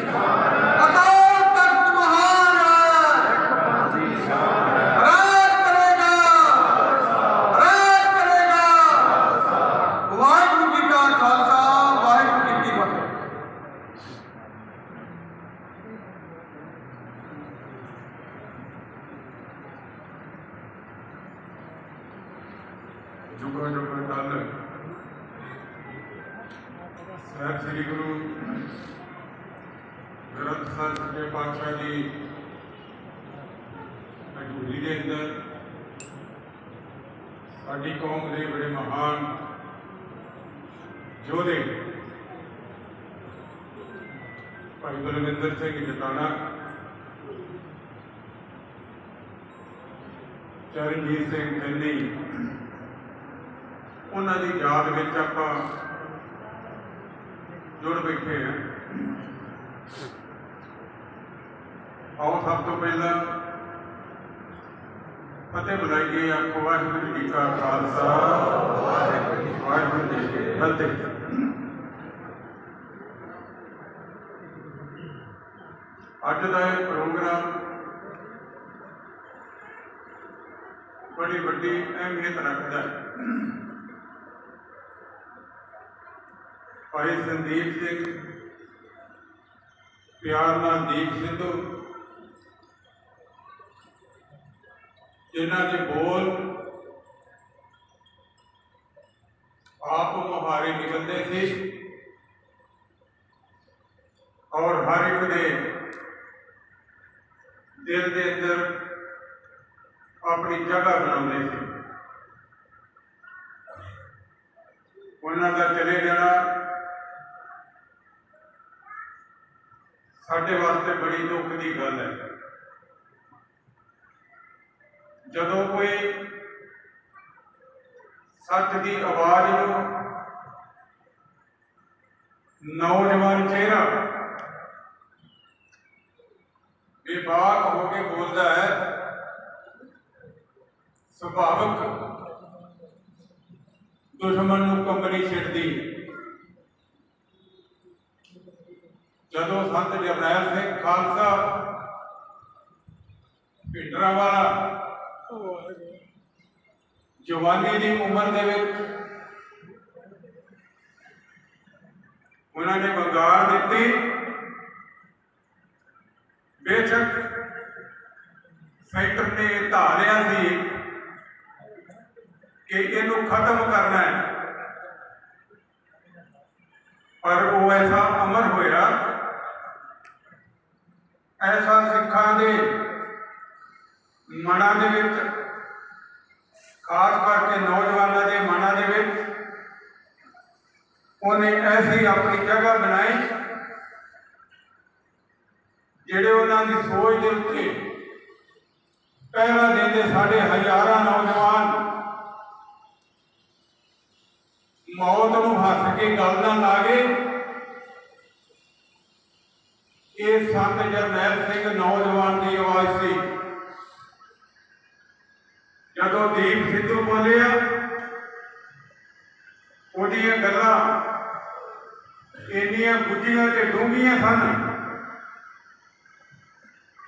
ਅਕਾਲ ਤਖਤ ਮਹਾਨ ਰਾਜ ਕਰੇਗਾ ਰਾਜ ਕਰੇਗਾ ਵਾਹਿਗੁਰੂ ਜੀ ਕਾ ਖਾਲਸਾ ਵਾਹਿਗੁਰੂ ਜੀ ਕੀ ਫਤਿਹ ਜੁਗੋ ਜੁਗੋ ਤਲ ਸਾਹਿਬ ਸ੍ਰੀ ਗੁਰੂ ਗ੍ਰੰਥ ਸਾਹਿਬ ਸੱਚੇ ਪਾਤਸ਼ਾਹ ਜੀ ਹਜ਼ੂਰੀ ਦੇ ਅੰਦਰ ਸਾਡੀ ਕੌਮ ਦੇ ਬੜੇ ਮਹਾਨ ਯੋਧੇ ਭਾਈ ਬਲਵਿੰਦਰ ਸਿੰਘ ਜਟਾਣਾ, ਚਰਨਜੀਤ ਸਿੰਘ ਕੰਨੀ ਉਹਨਾਂ ਦੀ ਯਾਦ ਵਿੱਚ ਆਪਾਂ ਜੁੜ ਬੈਠੇ ਹਾਂ। ਆਓ ਸਭ ਤੋਂ ਪਹਿਲਾਂ ਫਤਿਹ ਬੁਲਾਈਏ ਆਪ ਵਾਹਿਗੁਰੂ ਜੀ ਕਾ ਖਾਲਸਾ। ਵਾਹਿਗੁਰੂ ਜੀ ਕੀ ਫਤਿਹ। ਅੱਜ ਦਾ ਇਹ ਪ੍ਰੋਗਰਾਮ ਬੜੀ ਵੱਡੀ ਅਹਿਮੀਅਤ ਰੱਖਦਾ ਹੈ। ਭਾਈ ਸੰਦੀਪ ਸਿੰਘ, ਪਿਆਰ ਨਾਲ ਦੀਪ ਸਿੱਧੂ, ਜਿਨ੍ਹਾਂ ਦੇ ਬੋਲ ਆਪ ਮੁਹਾਰੇ ਨਿਕਲਦੇ ਸੀ ਔਰ ਹਰ ਇੱਕ ਦੇ ਦਿਲ ਦੇ ਅੰਦਰ ਆਪਣੀ ਜਗ੍ਹਾ ਬਣਾਉਂਦੇ ਸੀ। ਉਹਨਾਂ ਦਾ ਚਲੇ ਜਾਣਾ ਸਾਡੇ ਵਾਸਤੇ ਬੜੀ ਦੁੱਖ ਦੀ ਗੱਲ ਹੈ। ਜਦੋਂ ਕੋਈ ਸੱਚ ਦੀ ਆਵਾਜ਼ ਨੂੰ ਨੌਜਵਾਨ ਚਿਹਰਾ ਬੇਬਾਕ ਹੋ ਕੇ ਬੋਲਦਾ ਹੈ, ਸੁਭਾਵਕ ਦੁਸ਼ਮਣ ਨੂੰ ਕੰਬਣੀ ਛਿੜਦੀ। ਜਦੋਂ ਸੰਤ ਜਰਨੈਲ ਸਿੰਘ ਖਾਲਸਾ ਭਿੰਡਰਾਂ ਵਾਲਾ ਜਵਾਨੀ ਦੀ ਉਮਰ ਦੇ ਵਿੱਚ ਉਹਨਾਂ ਨੇ ਵੰਗਾਰ ਦਿੱਤੀ। ਬੇਸ਼ੱਕ ਸੈਂਟਰ ਨੇ ਧਾਰਿਆ ਸੀ ਕਿ ਇਹਨੂੰ ਖਤਮ ਕਰਨਾ ਹੈ। ਪਰ ਉਹ ਐਸਾ ਅਮਰ ਹੋਇਆ, ਐਸਾ ਸਿੱਖਾਂ ਦੇ ਮਨਾਂ ਦੇ ਵਿੱਚ, ਖਾਸ ਕਰਕੇ ਨੌਜਵਾਨਾਂ ਦੇ ਮਨਾਂ ਦੇ ਵਿੱਚ, ਉਹਨੇ ਐਸੀ ਆਪਣੀ ਜਗ੍ਹਾ ਬਣਾਈ ਜਿਹੜੇ ਉਹਨਾਂ ਦੀ ਸੋਚ ਦੇ ਉੱਤੇ ਪਹਿਲਾਂ ਦਿਨ ਦੇ ਸਾਡੇ ਹਜ਼ਾਰਾਂ ਨੌਜਵਾਨ ਮੌਤ ਨੂੰ ਹੱਸ ਕੇ ਗੱਲ ਨਾ ਲਾਗੇ ਇਹ ਸੰਤ ਜਰਨੈਲ ਸਿੰਘ ਨੌਜਵਾਨ ਦੀ ਆਵਾਜ਼ ਸੀ। ਜਦੋਂ ਦੀਪ ਸਿੱਧੂ ਬੋਲਿਆ, ਉਹਦੀਆਂ ਗੱਲਾਂ ਇੰਨੀਆਂ ਗੁੱਝੀਆਂ ਤੇ ਡੂੰਘੀਆਂ ਸਨ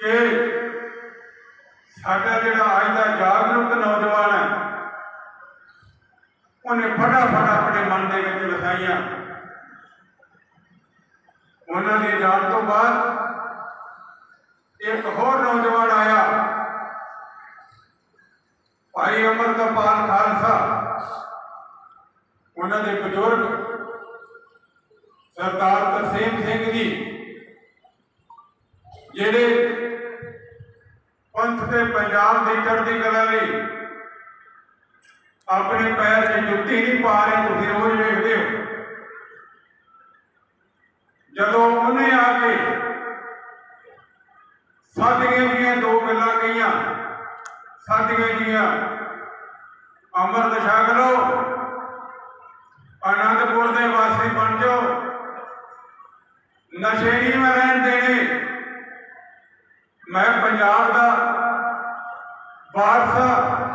ਕਿ ਸਾਡਾ ਜਿਹੜਾ ਅੱਜ ਦਾ ਜਾਗਰੂਕ ਨੌਜਵਾਨ ਹੈ, ਉਹਨੇ ਫਟਾਫਟ ਆਪਣੇ ਮਨ ਦੇ ਵਿੱਚ ਵਸਾਈਆਂ ਉਹਨਾਂ ਦੇ ਜਾਣ ਤੋਂ ਬਾਅਦ ਇੱਕ ਹੋਰ ਨੌਜਵਾਨ ਆਇਆ, ਭਾਈ ਅਮਰਤਪਾਲ ਖਾਲਸਾ। ਉਹਨਾਂ ਦੇ ਬਜ਼ੁਰਗ ਸਰਦਾਰ ਤਰਸੇਮ ਸਿੰਘ ਜੀ, ਜਿਹੜੇ ਪੰਥ ਤੇ ਪੰਜਾਬ ਦੀ ਚੜ੍ਹਦੀ ਕਲਾ ਲਈ। ਆਪਣੇ ਪੈਰ 'ਚ ਜੁੱਤੀ ਨਹੀਂ ਪਾ ਰਹੇ, ਤੁਸੀਂ ਰੋਜ਼ ਵੇਖਦੇ ਹੋ। ਜਦੋਂ ਉਹਨੇ ਆ ਕੇ ਸਾਡੀਆਂ ਦੀਆਂ ਦੋ ਗੱਲਾਂ ਕਹੀਆਂ ਸਾਡੀਆਂ ਦੀਆਂ ਅੰਮ੍ਰਿਤ ਛਕ ਲਓ ਆਨੰਦਪੁਰ ਦੇ ਵਾਸੀ ਬਣ ਜਾਓ। ਨਸ਼ੇ ਨਹੀਂ ਮੈਂ ਰਹਿਣ ਦੇਣੇ। ਮੈਂ ਪੰਜਾਬ ਦਾ ਬਾਦਸ਼ਾਹ,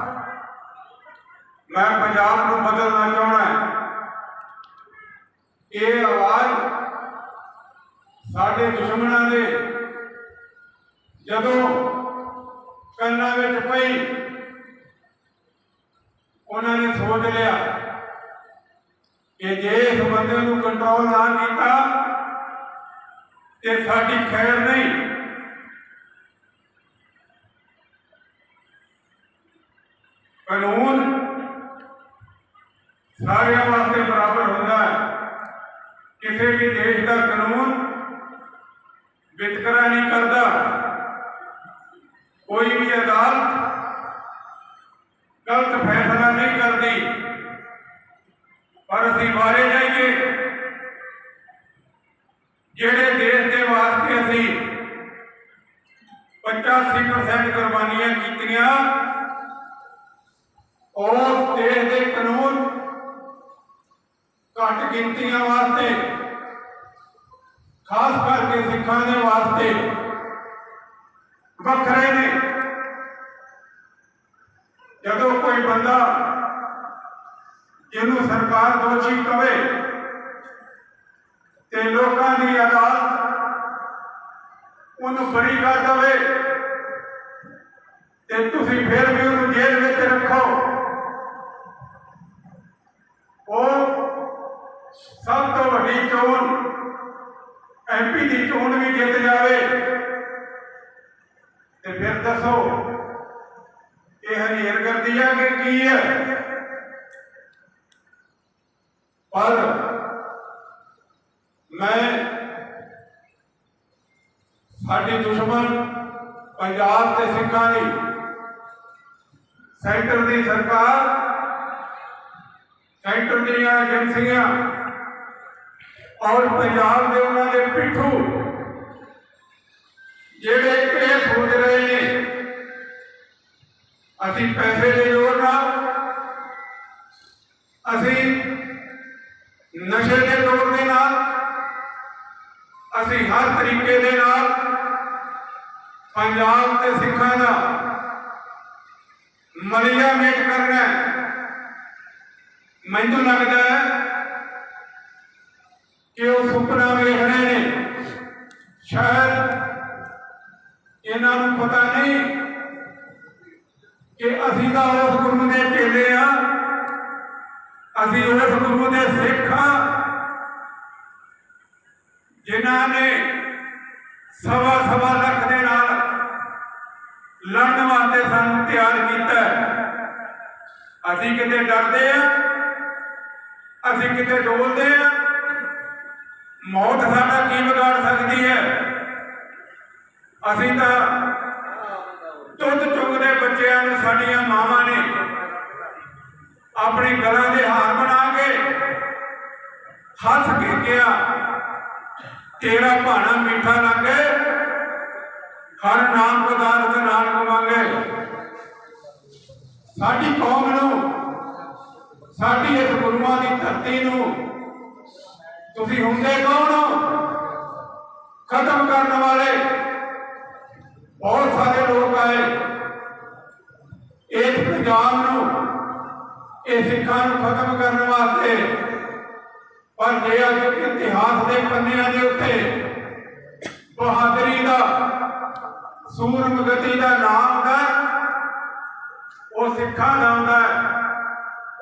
ਮੈਂ ਪੰਜਾਬ ਨੂੰ ਬਦਲਣਾ ਚਾਹਣਾ ਇਹ ਆਵਾਜ਼ ਸਾਡੇ ਦੁਸ਼ਮਣਾਂ ਦੇ ਜਦੋਂ ਕੰਨਾਂ ਵਿੱਚ ਪਈ, ਉਹਨਾਂ ਨੇ ਸੋਚ ਲਿਆ ਕਿ ਜੇ ਇਸ ਬੰਦੇ ਨੂੰ ਕੰਟਰੋਲ ਨਾ ਕੀਤਾ ਤੇ ਸਾਡੀ ਖੈਰ ਨਹੀਂ। ਕਾਨੂੰਨ ਸਾਰਿਆਂ ਵਾਸਤੇ ਬਰਾਬਰ ਹੁੰਦਾ ਹੈ। ਕਿਸੇ ਵੀ ਦੇਸ਼ ਦਾ ਕਾਨੂੰਨ ਵਿਤਕਰਾ ਨਹੀਂ ਕਰਦਾ। ਕੋਈ ਵੀ ਅਦਾਲਤ ਗਲਤ ਫੈਸਲਾ ਨਹੀਂ ਕਰਦੀ। ਪਰ ਅਸੀਂ ਬਾਰੇ ਜਾਈਏ। ਜਿਹੜੇ ਦੇਸ਼ ਦੇ ਵਾਸਤੇ ਅਸੀਂ 85% ਕੁਰਬਾਨੀਆਂ ਕੀਤੀਆਂ ਉਸ ਦੇਸ਼ ਦੇ ਕਾਨੂੰਨ ਘੱਟ ਗਿਣਤੀਆਂ ਵਾਸਤੇ, ਖਾਸ ਕਰਕੇ ਸਿੱਖਾਂ ਦੇ ਵਾਸਤੇ ਵੱਖਰੇ ਨੇ। ਜਦੋਂ ਕੋਈ ਬੰਦਾ ਜਿਹਨੂੰ ਸਰਕਾਰ ਦੋਸ਼ੀ ਕਵੇ ਤੇ ਲੋਕਾਂ ਦੀ ਅਦਾਲਤ ਉਹਨੂੰ ਬਰੀ ਕਰ ਦਵੇ ਤੇ ਤੁਸੀਂ ਫਿਰ ਵੀ ਉਹਨੂੰ ਜੇਲ੍ਹ ਵਿੱਚ ਰੱਖੋ ਉਹ ਸਭ ਤੋਂ ਵੱਡੀ ਚੋਣ ਐਮਪੀ ਦੀ ਚੋਣ ਵੀ ਜਿੱਤ ਜਾਵੇ। ਤੇ ਫਿਰ ਦੱਸੋ, ਇਹ ਹਨੇਰਗਰਦੀ ਆ ਕਿ ਕੀ ਹੈ ਪਰ ਮੈਂ ਸਾਡੇ ਦੁਸ਼ਮਣ ਪੰਜਾਬ ਤੇ ਸਿੱਖਾਂ ਦੀ, ਸੈਂਟਰ ਦੀ ਸਰਕਾਰ ਸੈਂਟਰ ਦੀਆਂ ਏਜੰਸੀਆਂ ਔਰ ਪੰਜਾਬ ਦੇ ਉਹਨਾਂ ਦੇ ਪਿੱਠੂ, ਜਿਹੜੇ ਇਹ ਸੋਚ ਰਹੇ ਨੇ, ਅਸੀਂ ਪੈਸੇ ਦੇ ਜ਼ੋਰ ਨਾਲ, ਅਸੀਂ ਨਸ਼ੇ ਦੇ ਜ਼ੋਰ ਦੇ ਨਾਲ, ਅਸੀਂ ਹਰ ਤਰੀਕੇ ਦੇ ਨਾਲ ਪੰਜਾਬ ਤੇ ਸਿੱਖਾਂ ਦਾ ਮਲੀਆ ਮੇਟ ਕਰਨਾ ਹੈ। ਮੈਨੂੰ ਲੱਗਦਾ ਹੈ ਕਿ ਉਹ ਸੁਪਨਾ ਵੇਖ ਰਹੇ ਨੇ। ਸ਼ਾਇਦ ਇਹਨਾਂ ਨੂੰ ਪਤਾ ਨਹੀਂ ਕਿ ਅਸੀਂ ਤਾਂ ਉਸ ਗੁਰੂ ਦੇ ਚੇਲੇ ਆ। ਅਸੀਂ ਉਸ ਗੁਰੂ ਦੇ ਸਿੱਖ ਆ। ਜਿਨ੍ਹਾਂ ਨੇ ਸਵਾ ਸਵਾ ਲੱਖ ਦੇ ਨਾਲ ਲੜਨ ਵਾਸਤੇ ਸਾਨੂੰ ਤਿਆਰ ਕੀਤਾ ਅਸੀਂ ਕਿਤੇ ਡਰਦੇ ਆ। ਅਸੀਂ ਕਿਤੇ ਡੋਲਦੇ ਆ? ਮੌਤ ਸਾਡਾ ਕੀ ਵਿਗਾੜ ਸਕਦੀ ਹੈ? ਅਸੀਂ ਤਾਂ ਦੁੱਧ ਚੁੰਗਦੇ ਬੱਚਿਆਂ ਨੂੰ ਸਾਡੀਆਂ ਮਾਵਾਂ ਨੇ ਆਪਣੇ ਗਲਾਂ ਦੇ ਹਾਰ ਬਣਾ ਕੇ ਹੱਥ ਕੇ ਕਿਹਾ ਤੇਰਾ ਭਾਣਾ ਮਿੱਠਾ ਲੱਗੇ ਹਰ ਨਾਮ ਪਦਾਰਥ ਨਾਨਕ ਮੰਗੇ ਸਾਡੀ ਕੌਮ ਨੂੰ ਸਾਡੀ ਇਸ ਗੁਰੂਆਂ ਦੀ ਧਰਤੀ ਨੂੰ ਤੁਸੀਂ ਹੁੰਦੇ ਕੌਣ ਹੋ? ਖਤਮ ਕਰਨ ਵਾਲੇ ਬਹੁਤ ਸਾਰੇ ਲੋਕ ਆਏ। ਇਸ ਪੰਜਾਬ ਨੂੰ, ਇਹ ਸਿੱਖਾਂ ਨੂੰ ਖਤਮ ਕਰਨ ਵਾਸਤੇ, ਪਰ ਜੇ ਅੱਜ ਇਤਿਹਾਸ ਦੇ ਪੰਨਿਆਂ ਦੇ ਉੱਤੇ ਬਹਾਦਰੀ ਦਾ, ਸੂਰਮਗਤੀ ਦਾ ਨਾਮ ਦਾ ਉਹ ਸਿੱਖਾਂ ਦਾ ਆਉਂਦਾ ਹੈ।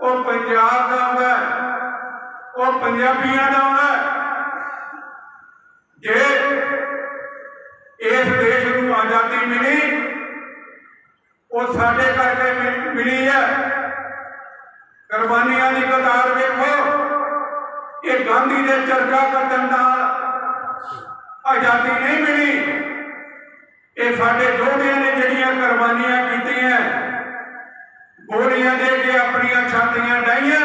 ਉਹ ਪੰਜਾਬ ਦਾ ਆਉਂਦਾ ਉਹ ਪੰਜਾਬੀਆਂ ਦਾ ਆਉਂਦਾ ਜੇ ਇਸ ਦੇਸ਼ ਨੂੰ ਆਜ਼ਾਦੀ ਮਿਲੀ, ਉਹ ਸਾਡੇ ਕਰਕੇ ਮਿਲੀ ਹੈ। ਕੁਰਬਾਨੀਆਂ ਦੀ ਕਤਾਰ ਵੇਖੋ, ਇਹ ਗਾਂਧੀ ਦੇ ਚਰਖਾ ਕੱਟਣ ਨਾਲ ਆਜ਼ਾਦੀ ਨਹੀਂ ਮਿਲੀ। ਇਹ ਸਾਡੇ ਯੋਧਿਆਂ ਨੇ ਜਿਹੜੀਆਂ ਕੁਰਬਾਨੀਆਂ ਕੀਤੀਆਂ ਗੋਲੀਆਂ ਦੇ ਕੇ ਆਪਣੀਆਂ ਛਾਤੀਆਂ ਡਾਈਆਂ।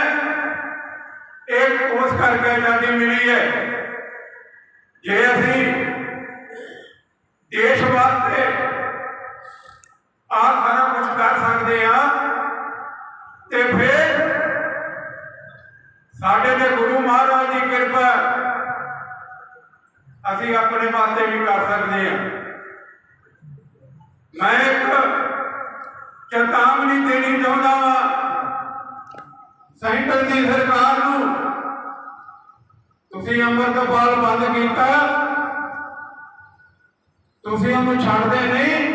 ਇਹ ਉਸ ਕਰਕੇ ਆਜ਼ਾਦੀ ਮਿਲੀ ਹੈ। ਜੇ ਅਸੀਂ ਦੇਸ਼ ਵਾਸਤੇ ਆ ਸਾਰਾ ਕੁਝ ਕਰ ਸਕਦੇ ਆ ਤੇ ਫਿਰ ਸਾਡੇ ਦੇ ਗੁਰੂ ਮਹਾਰਾਜ ਦੀ ਕਿਰਪਾ ਅਸੀਂ ਆਪਣੇ ਵਾਸਤੇ ਵੀ ਕਰ ਸਕਦੇ ਹਾਂ। ਮੈਂ ਇੱਕ ਚੇਤਾਵਨੀ ਦੇਣੀ ਚਾਹੁੰਦਾ। ਸੈਂਟਰ ਦੀ ਸਰਕਾਰ ਨੂੰ ਤੁਸੀਂ ਅੰਮ੍ਰਿਤਪਾਲ ਬੰਦ ਕੀਤਾ। ਤੁਸੀਂ ਉਹਨੂੰ ਛੱਡਦੇ ਨਹੀਂ।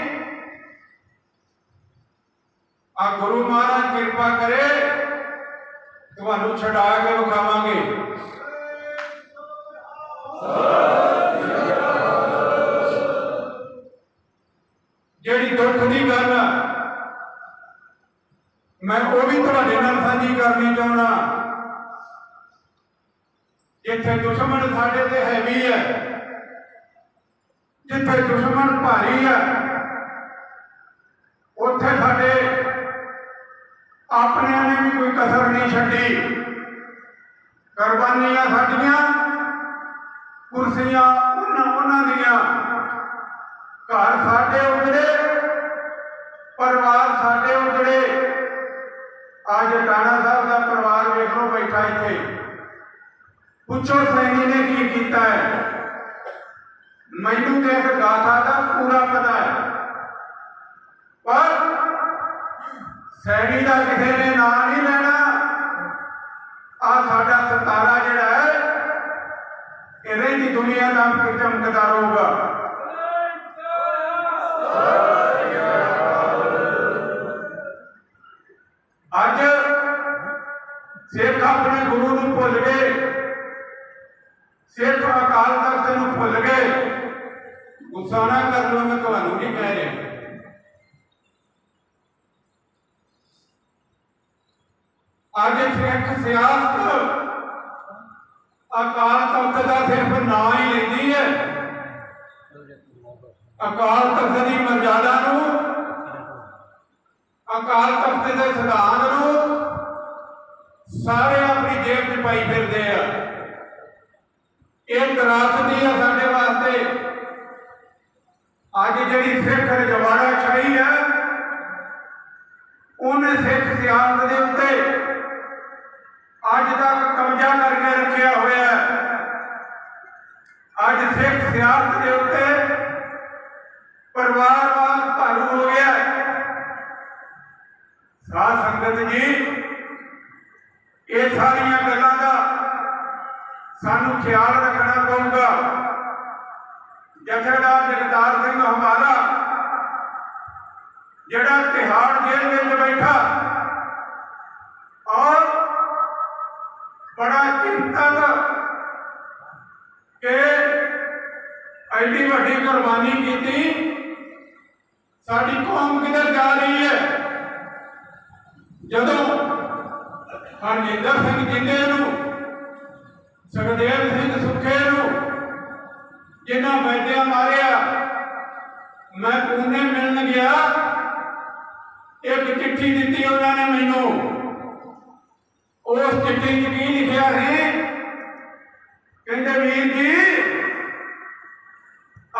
ਆ ਗੁਰੂ ਮਹਾਰਾਜ ਕਿਰਪਾ ਕਰੇ, ਤੁਹਾਨੂੰ ਛਡਾ ਕੇ ਵਿਖਾਵਾਂਗੇ ਜਿਹੜੀ ਦੁੱਖ ਦੀ ਗੱਲ ਆ ਮੈਂ ਉਹ ਵੀ ਤੁਹਾਡੇ ਨਾਲ ਸਾਂਝੀ ਕਰਨੀ ਚਾਹੁੰਦਾ। ਜਿੱਥੇ ਦੁਸ਼ਮਣ ਸਾਡੇ ਤੇ ਹੈਵੀ ਹੈ, ਜਿੱਥੇ ਦੁਸ਼ਮਣ ਭਾਰੀ ਹੈ, ਉੱਥੇ ਸਾਡੇ ਆਪਣਿਆਂ ਨੇ ਵੀ ਕੋਈ ਕਸਰ ਨਹੀਂ ਛੱਡੀ। ਕੁਰਬਾਨੀਆਂ ਸਾਡੀਆਂ, ਕੁਰਸੀਆਂ ਉਹਨਾਂ ਉਹਨਾਂ ਦੀਆਂ। ਘਰ ਸਾਡੇ ਉਜੜੇ, ਪਰਿਵਾਰ ਸਾਡੇ ਉਜੜੇ। ਅੱਜ ਟਾਣਾ ਸਾਹਿਬ ਦਾ ਪਰਿਵਾਰ ਵੇਖ ਲਓ ਬੈਠਾ ਇੱਥੇ। ਪੁੱਛੋ ਸੈਣੀ ਨੇ ਕੀ ਕੀਤਾ ਹੈ। ਮੈਨੂੰ ਤੇ ਇਸ ਗਾਥਾ ਦਾ ਪੂਰਾ ਪਤਾ ਹੈ। ਪਰ ਸੈਣੀ ਦਾ ਕਿਸੇ ਨੇ ਨਾਂ ਨਹੀਂ ਲੈਣਾ। ਆ ਸਾਡਾ ਸਤਾਰਾ ਜਿਹੜਾ ਹੈ, ਇਹਦੇ ਦੀ ਦੁਨੀਆ ਦਾ ਚਮਕਦਾ ਰਹੂਗਾ ਸਿੱਖ ਆਪਣੇ ਗੁਰੂ ਨੂੰ ਭੁੱਲ ਗਏ। ਸਿੱਖ ਅਕਾਲ ਤਖਤ ਨੂੰ ਭੁੱਲ ਗਏ। ਗੁੱਸਾ ਨਾ ਕਰ ਮੈਂ ਤੁਹਾਨੂੰ ਨਹੀਂ ਕਹਿ ਰਿਹਾ। ਅੱਜ ਸਿੱਖ ਸਿਆਸਤ ਅਕਾਲ ਤਖਤ ਦਾ ਸਿਰਫ ਨਾਂ ਹੀ ਲੈਂਦੀ ਹੈ। ਅਕਾਲ ਤਖਤ ਦੀ ਮਰਜ਼ਾਦਾ ਨੂੰ, ਅਕਾਲ ਤਖਤ ਦੇ ਸਿਧਾਂਤ ਨੂੰ ਸਾਰੇ ਆਪਣੀ ਜੇਬ 'ਚ ਪਾਈ ਫਿਰਦੇ ਆ। ਇਹ ਤਰਾਸਦੀ ਆ ਸਾਡੇ ਵਾਸਤੇ। ਅੱਜ ਜਿਹੜੀ ਸਿੱਖ ਰਜਵਾੜਾ ਛਾਈ ਹੈ ਉਹਨੇ ਸਿੱਖ ਸਿਆਸਤ ਦੇ ਉੱਤੇ ਅੱਜ ਤੱਕ ਕਬਜ਼ਾ ਕਰਕੇ ਰੱਖਿਆ ਹੋਇਆ ਅੱਜ ਸਿੱਖ ਸਿਆਸਤ ਦੇ ਉੱਤੇ ਪਰਿਵਾਰਵਾਦ ਭਾਰੂ ਹੋ ਗਿਆ ਹੈ। ਸਾਧ ਸੰਗਤ ਜੀ ਇਹ ਸਾਰੀਆਂ ਗੱਲਾਂ ਦਾ ਸਾਨੂੰ ਖਿਆਲ ਰੱਖਣਾ ਪਊਗਾ। ਜਥੇਦਾਰ ਜਗਤਾਰ ਸਿੰਘ ਹਮਾਰਾ, ਜਿਹੜਾ ਤਿਹਾੜ ਜੇਲ੍ਹ ਵਿੱਚ ਬੈਠਾ ਔਰ ਬੜਾ ਚਿੰਤਤ ਕਿ ਐਡੀ ਵੱਡੀ ਕੁਰਬਾਨੀ ਕੀਤੀ, ਸਾਡੀ ਕੌਮ ਕਿੱਧਰ ਜਾ ਰਹੀ ਹੈ? ਜਦੋਂ ਹਰਜਿੰਦਰ ਸਿੰਘ ਜਿੰਦੇ ਨੂੰ, ਸੁਖਦੇਵ ਸਿੰਘ ਸੁੱਖੇ ਨੂੰ, ਜਿਨ੍ਹਾਂ ਵੈਦਿਆ ਮਾਰਿਆ, ਮੈਂ ਪੂਨੇ ਮਿਲਣ ਗਿਆ। ਇੱਕ ਚਿੱਠੀ ਦਿੱਤੀ ਉਹਨਾਂ ਨੇ ਮੈਨੂੰ। ਉਸ ਚਿੱਠੀ 'ਚ ਕੀ ਲਿਖਿਆ ਹੈ ਕਹਿੰਦੇ, ਵੀਰ ਜੀ,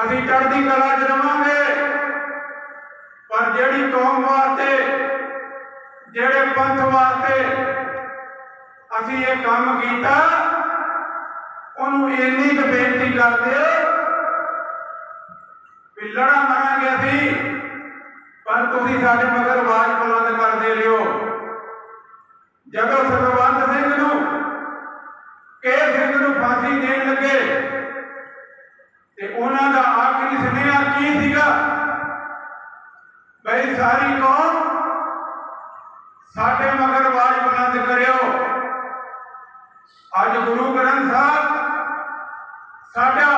ਅਸੀਂ ਚੜ੍ਹਦੀ ਕਲਾ 'ਚ ਰਵਾਂਗੇ, ਪਰ ਜਿਹੜੀ ਕੌਮ ਵਾਸਤੇ, ਜਿਹੜੇ ਪੰਥ ਵਾਸਤੇ ਅਸੀਂ ਇਹ ਕੰਮ ਕੀਤਾ, ਉਹਨੂੰ ਇੰਨੀ ਕੁ ਬੇਨਤੀ ਕਰਦੇ ਵੀ ਲੜਾ ਮਰਾਂਗੇ ਅਸੀਂ, ਪਰ ਤੁਸੀਂ ਸਾਡੇ ਮਗਰ ਆਵਾਜ਼ ਬੁਲੰਦ ਕਰਦੇ ਲਿਓ ਜਦੋਂ ਸਰਬੰਧ ਸਿੰਘ ਨੂੰ ਕੇ ਸਿੰਘ ਨੂੰ ਫਾਂਸੀ ਦੇਣ ਲੱਗੇ, ਤੇ ਉਹਨਾਂ ਦਾ ਆਖਰੀ ਸੁਨੇਹਾ ਕੀ ਸੀਗਾ? ਬਈ ਸਾਰੀ ਕੌਮ ਸਾਡੇ ਮਗਰ ਆਵਾਜ਼ ਬੁਲੰਦ ਕਰਿਓ। ਅੱਜ ਗੁਰੂ ਗ੍ਰੰਥ ਸਾਹਿਬ ਸਾਡਾ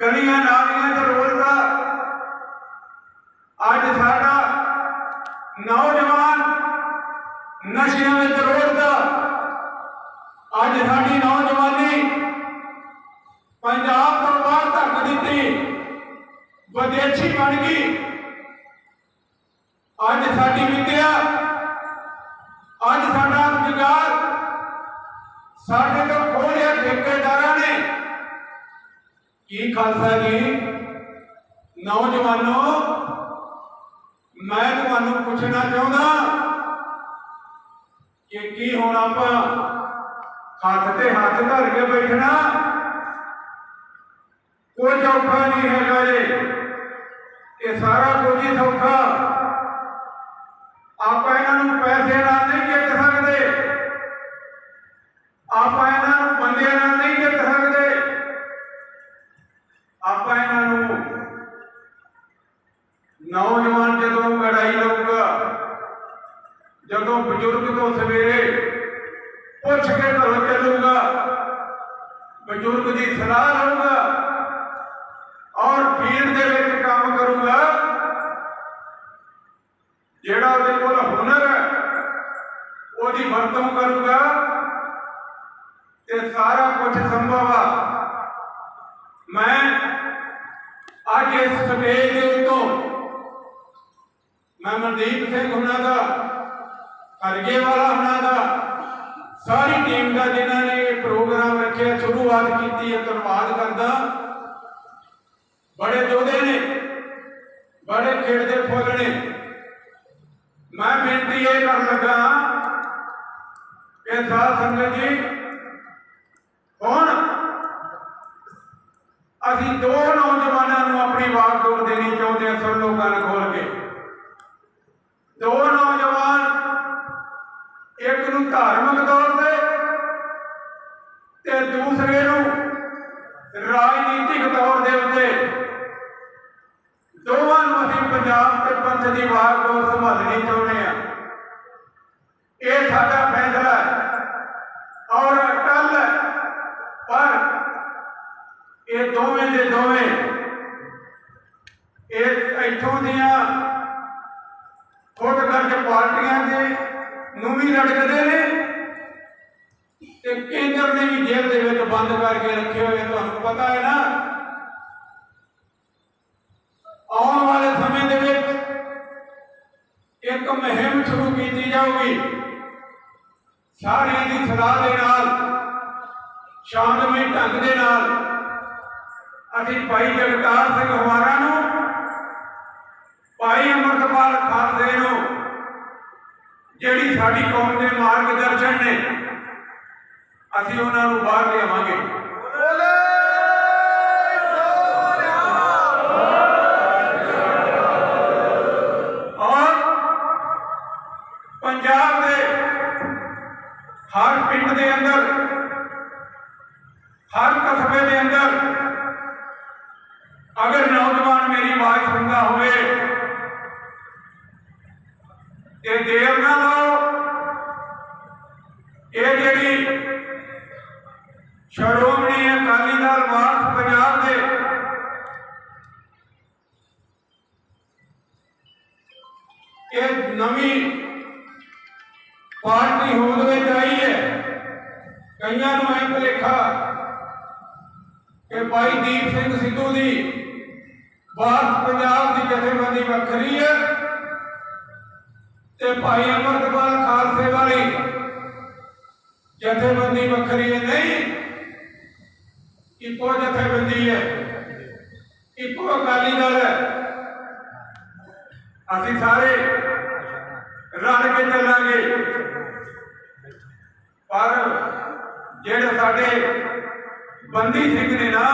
ਗਲੀਆਂ ਨਾਲੀਆਂ ਤੇ ਰੋਲਦਾ। ਅੱਜ ਸਾਡਾ ਨੌਜਵਾਨ ਨਸ਼ਿਆਂ ਵਿੱਚ ਰੋਲਦਾ। ਅੱਜ ਸਾਡੀ ਨੌਜਵਾਨੀ ਪੰਜਾਬ ਤੋਂ ਬਾਹਰ ਧੱਕ ਦਿੱਤੀ। ਵਿਦੇਸ਼ੀ ਬਣ ਗਈ। ਅੱਜ ਸਾਡੀ ਵਿਦਿਆ, ਅੱਜ ਸਾਡਾ ਰੁਜ਼ਗਾਰ ਸਾਡੇ ਤੋਂ ਖੋਲਿਆ ਠੇਕੇਦਾਰਾਂ ਨੇ। ਕੀ ਖਾਲਸਾ ਜੀ? ਨੌਜਵਾਨੋ, ਮੈਂ ਤੁਹਾਨੂੰ ਪੁੱਛਣਾ ਚਾਹੁੰਦਾ ਕਿ ਕੀ ਹੁਣ ਆਪਾਂ ਹੱਥ ਤੇ ਹੱਥ ਧਰ ਕੇ ਬੈਠਣਾ? ਕੋਈ ਔਖਾ ਨਹੀਂ ਹੈਗਾ ਜੀ। ਇਹ ਸਾਰਾ ਕੁਝ ਹੀ ਸੌਖਾ। ਆਪਾਂ ਇਹਨਾਂ ਨੂੰ ਪੈਸੇ ਨਾਲ ਨਹੀਂ ਜਿੱਤ ਸਕਦੇ। ਆਪਾਂ ਇਹਨਾਂ ਨੂੰ ਬੰਦਿਆਂ ਨਾਲ ਨਹੀਂ ਜਿੱਤ ਸਕਦੇ। ਆਪਾਂ ਇਹਨਾਂ ਨੂੰ ਨੌਜਵਾਨ ਜਦੋਂ ਲੜਾਈ ਲਊਗਾ, ਜਦੋਂ ਬਜ਼ੁਰਗ ਤੋਂ ਸਵੇਰੇ ਪੁੱਛ ਕੇ ਘਰੋਂ ਚੱਲੂਗਾ, ਬਜ਼ੁਰਗ ਦੀ ਸਲਾਹ ਲਊਗਾ ਅੱਜ ਇਸ ਸਟੇਜ ਦੇ ਉੱਤੋਂ ਮੈਂ ਮਨਦੀਪ ਸਿੰਘ ਹੁਣਾਂ ਦਾ ਹਰਗੇ ਵਾਲਾ ਹੁਣਾਂ ਦਾ ਸਾਰੀ ਟੀਮ ਦਾ ਜਿਨ੍ਹਾਂ ਨੇ ਇਹ ਪ੍ਰੋਗਰਾਮ ਰੱਖਿਆ ਸ਼ੁਰੂਆਤ ਕੀਤੀ ਹੈ ਧੰਨਵਾਦ ਕਰਦਾ ਬੜੇ ਯੋਧੇ ਨੇ ਬੜੇ ਖੇਡਦੇ ਫੁੱਲ ਨੇ ਮੈਂ ਬੇਨਤੀ ਇਹ ਕਰਨ ਲੱਗਾ ਕਿ ਸਾਧ ਸੰਗਤ ਜੀ ਹੁਣ ਅਸੀਂ ਦੋ ਨੌਜਵਾਨਾਂ ਨੂੰ ਆਪਣੀ ਵਾਗਡੋਰ ਦੇਣੀ ਚਾਹੁੰਦੇ ਹਾਂ ਸੁਣ ਲਓ ਕੰਨ ਖੋਲ ਕੇ ਦੋ ਨੌਜਵਾਨ ਇੱਕ ਨੂੰ ਧਾਰਮਿਕ ਤੌਰ ਤੇ ਤੇ ਦੂਸਰੇ ਨੂੰ ਰਾਜਨੀਤਿਕ ਤੌਰ ਦੇ ਉੱਤੇ ਦੋਵਾਂ ਨੂੰ ਅਸੀਂ ਪੰਜਾਬ ਤੇ ਪੰਥ ਦੀ ਵਾਗਡੋਰ ਸੰਭਾਲਣੀ ਚਾਹੁੰਦੇ ਹਾਂ ਇਹ ਸਾਡਾ ਫੈਸਲਾ ਹੈ ਔਰ ਅਟਲ ਹੈ ਪਰ ਇਹ ਦੋਵੇਂ ਦੇ ਦੋਵੇਂ ਇਹ ਇੱਥੋਂ ਦੀਆਂ ਫੁੱਟ ਕਰਕੇ ਪਾਰਟੀਆਂ ਦੇ ਨੂੰ ਵੀ ਲੜਕਦੇ ਨੇ ਤੇ ਕੇਂਦਰ ਨੇ ਵੀ ਜੇਲ੍ਹ ਦੇ ਵਿੱਚ ਬੰਦ ਕਰਕੇ ਰੱਖੇ ਹੋਏ ਆ, ਤੁਹਾਨੂੰ ਪਤਾ ਹੈ ਨਾ ਆਉਣ ਵਾਲੇ ਸਮੇਂ ਦੇ ਵਿੱਚ ਇੱਕ ਮੁਹਿੰਮ ਸ਼ੁਰੂ ਕੀਤੀ ਜਾਊਗੀ। ਸਾਰਿਆਂ ਦੀ ਸਲਾਹ ਦੇ ਨਾਲ, ਸ਼ਾਂਤਮਈ ਢੰਗ ਦੇ ਨਾਲ ਅਸੀਂ ਭਾਈ ਜਗਤਾਰ ਸਿੰਘ ਹਮਾਰਾ ਨੂੰ, ਭਾਈ ਅਮਰਤਪਾਲ ਖਾਲਸੇ ਨੂੰ, ਜਿਹੜੀ ਸਾਡੀ ਕੌਮ ਦੇ ਮਾਰਗਦਰਸ਼ਨ ਨੇ, ਅਸੀਂ ਉਹਨਾਂ ਨੂੰ ਬਾਹਰ ਲਿਆਵਾਂਗੇ। ਪਿੰਡ ਦੇ ਅੰਦਰ, ਹਰ ਕਸਬੇ ਦੇ ਅੰਦਰ, ਅਗਰ ਨੌਜਵਾਨ ਮੇਰੀ ਆਵਾਜ਼ ਸੁਣਦਾ ਹੋਵੇ ਤੇ ਦੇਰ ਨਾ ਲਾਓ। ਇਹ ਜਿਹੜੀ ਸ਼੍ਰੋਮਣੀ ਅਕਾਲੀ ਦਲ ਵਾਰਸ ਪੰਜਾਬ ਦੇ ਇਹ ਨਵੀਂ ਪਾਰਟੀ ਹੋਂਦ ਵਿੱਚ ਆਈ ਹੈ। ਕਈਆਂ ਨੂੰ ਇਹ ਭੁਲੇਖਾ ਕਿ ਭਾਈ ਦੀਪ ਸਿੰਘ ਸਿੱਧੂ ਦੀ ਭਾਰਤ ਪੰਜਾਬ ਦੀ ਜਥੇਬੰਦੀ ਵੱਖਰੀ ਹੈ ਤੇ ਭਾਈ ਅਮਰਤਪਾਲ ਖਾਲਸੇ ਵਾਲੀ ਜਥੇਬੰਦੀ ਵੱਖਰੀ ਹੈ। ਨਹੀਂ, ਇੱਕੋ ਜਥੇਬੰਦੀ ਹੈ। ਇੱਕੋ ਅਕਾਲੀ ਦਲ ਹੈ। ਅਸੀਂ ਸਾਰੇ ਰਲ ਕੇ ਚੱਲਾਂਗੇ। ਪਰ ਜਿਹੜੇ ਸਾਡੇ ਬੰਦੀ ਸਿੰਘ ਨੇ ਨਾ,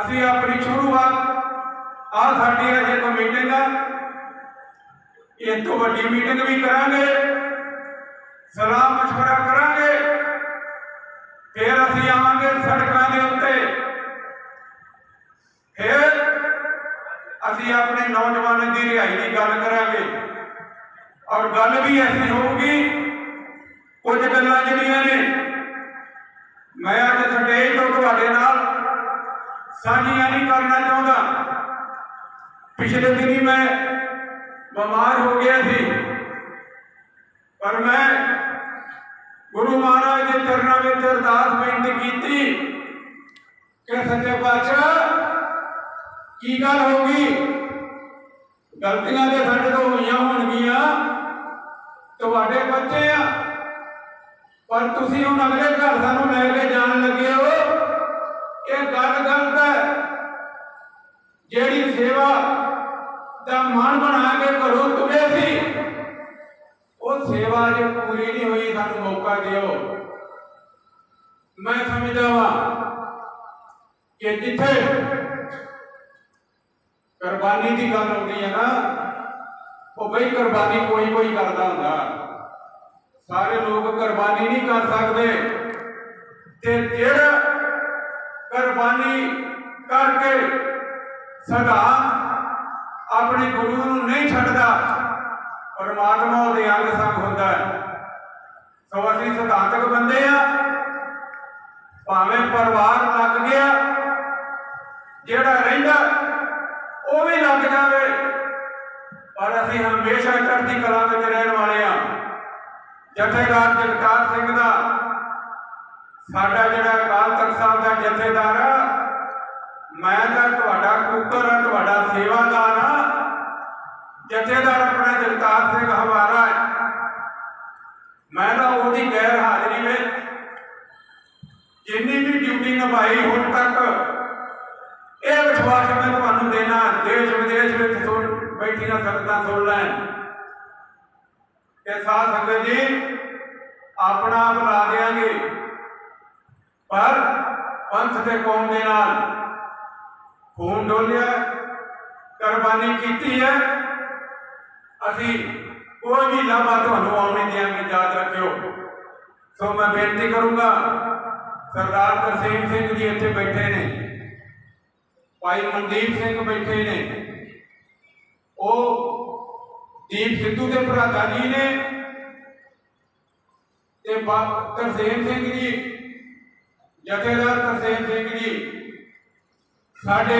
ਅਸੀਂ ਆਪਣੀ ਸ਼ੁਰੂਆਤ ਆ ਸਾਡੀ ਅੱਜ ਇੱਕ ਮੀਟਿੰਗ ਆ। ਇਹ ਤੋਂ ਵੱਡੀ ਮੀਟਿੰਗ ਵੀ ਕਰਾਂਗੇ, ਸਲਾਹ ਮਸ਼ਵਰਾ ਕਰਾਂਗੇ, ਫਿਰ ਅਸੀਂ ਆਵਾਂਗੇ ਸੜਕਾਂ ਦੇ ਉੱਤੇ। ਫਿਰ ਅਸੀਂ ਆਪਣੇ ਨੌਜਵਾਨਾਂ ਦੀ ਰਿਹਾਈ ਦੀ ਗੱਲ ਕਰਾਂਗੇ। ਔਰ ਗੱਲ ਵੀ ਐਸੀ ਹੋਊਗੀ ਕੁਝ ਗੱਲਾਂ ਜਿਹੜੀਆਂ ਨੇ, ਮੈਂ ਅੱਜ ਸਟੇਜ ਤੋਂ ਤੁਹਾਡੇ ਨਾਲ ਸਾਂਝੀਆਂ ਨਹੀਂ ਕਰਨਾ ਚਾਹੁੰਦਾ। ਪਿਛਲੇ ਦਿਨੀ ਮੈਂ ਬਿਮਾਰ ਹੋ ਗਿਆ ਸੀ, ਪਰ ਮੈਂ ਗੁਰੂ ਮਹਾਰਾਜ ਦੇ ਚਰਨਾਂ ਵਿੱਚ ਅਰਦਾਸ ਬੇਨਤੀ ਕੀਤੀ ਕਿ ਸੱਚੇ ਪਾਤਸ਼ਾਹ, ਕੀ ਗੱਲ ਹੋ ਗਈ? ਗਲਤੀਆਂ ਦੇ ਸਾਡੇ ਤੋਂ ਹੋਈਆਂ ਹੋਣਗੀਆਂ। ਤੁਹਾਡੇ ਬੱਚੇ ਆ। ਪਰ ਤੁਸੀਂ ਹੁਣ ਅਗਲੇ ਘਰ ਸਾਨੂੰ ਲੈ ਕੇ ਜਾਣ ਲੱਗੇ ਹੋ, ਇਹ ਗੱਲ ਗਲਤ ਹੈ। ਜਿਹੜੀ ਸੇਵਾ ਦਾ ਮਨ ਬਣਾ ਕੇ ਘਰੋਂ ਤੁਰੇ ਸੀ, ਉਹ ਸੇਵਾ ਜੇ ਪੂਰੀ ਨਹੀਂ ਹੋਈ, ਸਾਨੂੰ ਮੌਕਾ ਦਿਓ। ਮੈਂ ਸਮਝਦਾ ਵਾਂ ਕਿ ਜਿੱਥੇ ਕੁਰਬਾਨੀ ਦੀ ਗੱਲ ਆਉਂਦੀ ਹੈ ਨਾ, ਉਹ ਬਈ ਕੁਰਬਾਨੀ ਕੋਈ ਕੋਈ ਕਰਦਾ ਹੁੰਦਾ। ਸਾਰੇ ਲੋਕ ਕੁਰਬਾਨੀ ਨਹੀਂ ਕਰ ਸਕਦੇ। ਤੇ ਜਿਹੜਾ ਕੁਰਬਾਨੀ ਕਰਕੇ ਸਦਾ ਆਪਣੇ ਗੁਰੂ ਨੂੰ ਨਹੀਂ ਛੱਡਦਾ, ਪਰਮਾਤਮਾ ਉਹਦੇ ਅੰਗ ਸੰਗ ਹੁੰਦਾ ਹੈ। ਸੋ ਅਸੀਂ ਸਿਧਾਂਤਕ ਬੰਦੇ ਆ ਭਾਵੇਂ ਪਰਿਵਾਰ ਲੱਗ ਗਿਆ, ਜਿਹੜਾ ਰਹਿੰਦਾ, ਉਹ ਵੀ ਲੱਗ ਜਾਵੇ। ਪਰ ਅਸੀਂ ਹਮੇਸ਼ਾ ਚੜ੍ਹਦੀ ਕਲਾ ਵਿੱਚ ਰਹਿਣ ਵਾਲੇ ਆ ਜਥੇਦਾਰ ਜਗਤਾਰ ਸਿੰਘ ਦਾ, ਸਾਡਾ ਜਿਹੜਾ ਅਕਾਲ ਤਖਤ ਸਾਹਿਬ ਦਾ ਜਥੇਦਾਰ ਆ, ਮੈਂ ਤਾਂ ਤੁਹਾਡਾ ਕੁੱਕਰ ਹਾਂ ਤੁਹਾਡਾ ਸੇਵਾਦਾਰ ਹਾਂ ਜਥੇਦਾਰ ਆਪਣਾ ਜਗਤਾਰ ਸਿੰਘ ਹਵਾਰਾ ਹੈ। ਮੈਂ ਤਾਂ ਉਹਦੀ ਗੈਰ ਹਾਜ਼ਰੀ ਵਿੱਚ ਜਿੰਨੀ ਵੀ ਡਿਊਟੀ ਨਿਭਾਈ, ਹੁਣ ਤੱਕ ਇਹ ਵਿਸ਼ਵਾਸ ਮੈਂ ਤੁਹਾਨੂੰ ਦੇਣਾ ਦੇਸ਼ ਵਿਦੇਸ਼ ਵਿੱਚ ਸੁਣ, ਬੈਠੀਆਂ ਸੰਗਤਾਂ ਸੁਣ ਲੈਣ। ਸਾਧ ਸੰਗਤ ਜੀ, ਆਪਣਾ ਆਪ ਲਾ ਦੇਾਂਗੇ ਪਰ ਪੰਥ ਤੇ ਕੌਮ ਦੇ ਨਾਲ ਖੂਨ ਡੋਲਿਆ, ਕੁਰਬਾਨੀ ਕੀਤੀ ਹੈ। ਅਸੀਂ ਕੋਈ ਵੀ ਲਾਭਾ ਤੁਹਾਨੂੰ ਆਉਣ ਨਹੀਂ ਦਿਆਂਗੇ, ਯਾਦ ਰੱਖਿਓ। ਸੋ ਮੈਂ ਬੇਨਤੀ ਕਰੂੰਗਾ, ਸਰਦਾਰ ਤਰਸੇਮ ਸਿੰਘ ਜੀ ਇੱਥੇ ਬੈਠੇ ਨੇ। ਭਾਈ ਮਨਦੀਪ ਸਿੰਘ ਬੈਠੇ ਨੇ। ਉਹ ਦੀਪ ਸਿੱਧੂ ਦੇ ਭਰਾਤਾ ਜੀ ਨੇ ਤੇ ਬਾ- ਤਰਸੇਮ ਸਿੰਘ ਜੀ ਜਥੇਦਾਰ ਤਰਸੇਮ ਸਿੰਘ ਜੀ ਸਾਡੇ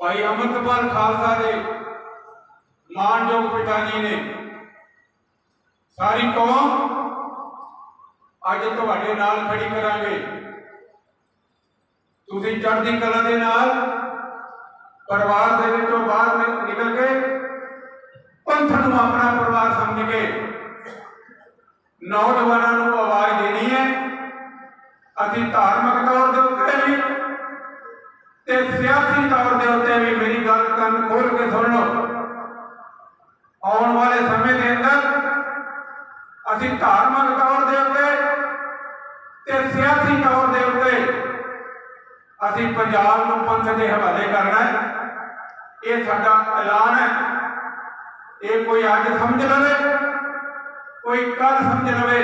ਭਾਈ ਅਮਰਤਪਾਲ ਖਾਲਸਾ ਦੇ ਮਾਨਯੋਗ ਪਿਤਾ ਜੀ ਨੇ ਸਾਰੀ ਕੌਮ ਅੱਜ ਤੁਹਾਡੇ ਨਾਲ ਖੜੀ ਕਰਾਂਗੇ ਤੁਸੀਂ ਚੜ੍ਹਦੀ ਕਲਾ ਦੇ ਨਾਲ ਪਰਿਵਾਰ ਦੇ ਵਿੱਚੋਂ ਬਾਹਰ ਨਿ- ਨਿਕਲ ਕੇ ਪੰਥ ਨੂੰ ਆਪਣਾ ਪਰਿਵਾਰ ਸਮਝ ਕੇ ਨੌਜਵਾਨਾਂ ਨੂੰ ਆਵਾਜ਼ ਦੇਣੀ ਹੈ। ਅਸੀਂ ਧਾਰਮਿਕ ਤੌਰ ਦੇ ਉੱਤੇ ਵੀ ਤੇ ਸਿਆਸੀ ਤੌਰ ਦੇ ਉੱਤੇ ਵੀ ਮੇਰੀ ਗੱਲ ਕੰਨ ਖੋਲ ਕੇ ਸੁਣ ਲਓ। ਆਉਣ ਵਾਲੇ ਸਮੇਂ ਦੇ ਅੰਦਰ ਅਸੀਂ ਧਾਰਮਿਕ ਤੌਰ ਦੇ ਉੱਤੇ ਤੇ ਸਿਆਸੀ ਤੌਰ ਦੇ ਉੱਤੇ ਅਸੀਂ ਪੰਜਾਬ ਨੂੰ ਪੰਥ ਦੇ ਹਵਾਲੇ ਕਰਨਾ ਹੈ। ਇਹ ਸਾਡਾ ਐਲਾਨ ਹੈ। ਇਹ ਕੋਈ ਅੱਜ ਸਮਝ ਲਵੇ, ਕੋਈ ਕੱਲ ਸਮਝ ਲਵੇ।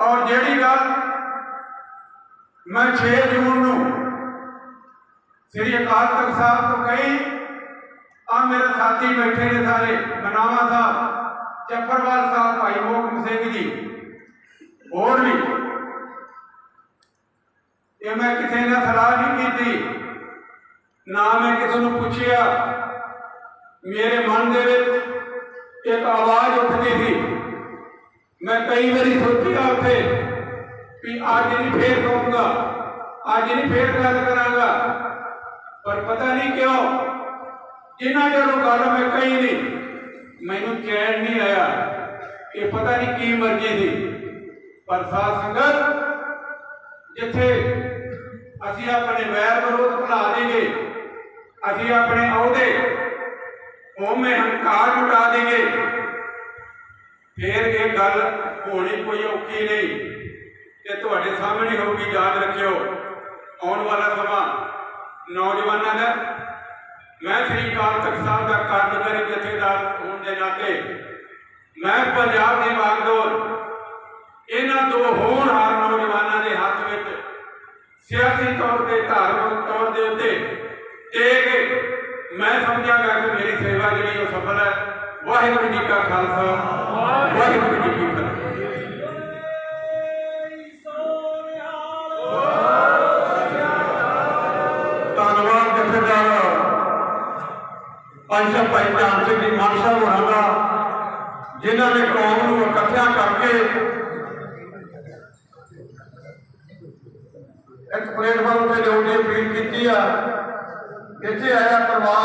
ਔਰ ਜਿਹੜੀ ਗੱਲ ਮੈਂ 6 ਜੂਨ ਨੂੰ ਸ੍ਰੀ ਅਕਾਲ ਤਖਤ ਸਾਹਿਬ ਤੋਂ ਕਹੀ ਆ ਮੇਰੇ ਸਾਥੀ ਬੈਠੇ ਨੇ ਸਾਰੇ, ਮਨਾਵਾ ਸਾਹਿਬ, ਜੱਫਰਵਾਲ ਸਾਹਿਬ, ਭਾਈ ਮੋਹਕਮ ਸਿੰਘ ਜੀ, ਹੋਰ ਵੀ। ਇਹ ਮੈਂ ਕਿਸੇ ਨਾਲ ਸਲਾਹ ਨਹੀਂ ਕੀਤੀ, ਨਾ ਮੈਂ ਕਿਸੇ ਨੂੰ ਪੁੱਛਿਆ, ਮੇਰੇ ਮਨ ਦੇ ਵਿੱਚ ਇੱਕ ਆਵਾਜ਼ ਉੱਠਦੀ ਸੀ। ਮੈਂ ਕਈ ਵਾਰੀ ਸੋਚਿਆ ਉੱਥੇ ਵੀ ਅੱਜ ਨਹੀਂ ਫੇਰ ਕਹੂੰਗਾ ਅੱਜ ਨਹੀਂ ਫੇਰ ਗੱਲ ਕਰਾਂਗਾ, ਪਰ ਪਤਾ ਨਹੀਂ ਕਿਉਂ, ਜਿੰਨਾ ਜਦੋਂ ਗੱਲ ਮੈਂ ਕਹੀ ਨਹੀਂ, ਮੈਨੂੰ ਚੈਨ ਨਹੀਂ ਆਇਆ ਇਹ ਪਤਾ ਨਹੀਂ ਕੀ ਮਰਜ਼ੀ ਸੀ। ਪਰ ਸਾਧ ਸੰਗਤ, ਜਿੱਥੇ ਅਸੀਂ ਆਪਣੇ ਵੈਰ ਵਿਰੋਧ ਭੁਲਾ ਦੇਗੇ ਅਸੀਂ ਆਪਣੇ ਅਹੁਦੇ ਹਉਮੈ ਹੰਕਾਰ ਮਿਟਾ ਦੇਗੇ ਫੇਰ ਇਹ ਗੱਲ ਹੋਣੀ ਕੋਈ ਔਖੀ ਨਹੀਂ। ਤੇ ਤੁਹਾਡੇ ਸਾਹਮਣੇ ਹੋਊਗੀ, ਯਾਦ ਰੱਖਿਓ, ਆਉਣ ਵਾਲਾ ਸਮਾਂ ਨੌਜਵਾਨਾਂ ਦਾ। ਮੈਂ ਸ੍ਰੀ ਅਕਾਲ ਤਖਤ ਸਾਹਿਬ ਦਾ ਕਾਰਜਕਾਰੀ ਜਥੇਦਾਰ ਹੋਣ ਦੇ ਨਾਤੇ ਮੈਂ ਪੰਜਾਬ ਦੀ ਵਾਗਡੋਰ ਇਹਨਾਂ ਦੋ ਹੋਣਹਾਰ ਨੌਜਵਾਨਾਂ ਸਿਆਸੀ ਤੌਰ ਤੇ, ਧਾਰਮਿਕ ਤੌਰ ਦੇ ਉੱਤੇ ਦੇ ਮੈਂ ਸਮਝਾਂਗਾ ਕਿ ਮੇਰੀ ਸੇਵਾ ਜਿਹੜੀ ਉਹ ਸਫਲ ਹੈ। ਵਾਹਿਗੁਰੂ ਜੀ ਕਾ ਖਾਲਸਾ, ਵਾਹਿਗੁਰੂ ਜੀ ਕੀ ਫਤਿਹ। ਧੰਨਵਾਦ ਜਥੇਦਾਰ ਪੰਜ ਭਾਈ ਧਿਆਨ ਸਿੰਘ ਜੀ ਮਾਨ ਸਾਹਿਬ ਹੋਰਾਂ ਜਿਨ੍ਹਾਂ ਨੇ ਕੌਮ ਨੂੰ ਇਕੱਠਿਆ ਕਰਕੇ ਇੱਕ ਪਲੇਟਫਾਰਮ ਤੇ ਲਿਆਉਣ ਦੀ ਅਪੀਲ ਕੀਤੀ ਆ ਇੱਥੇ ਆਇਆ ਪਰਿਵਾਰ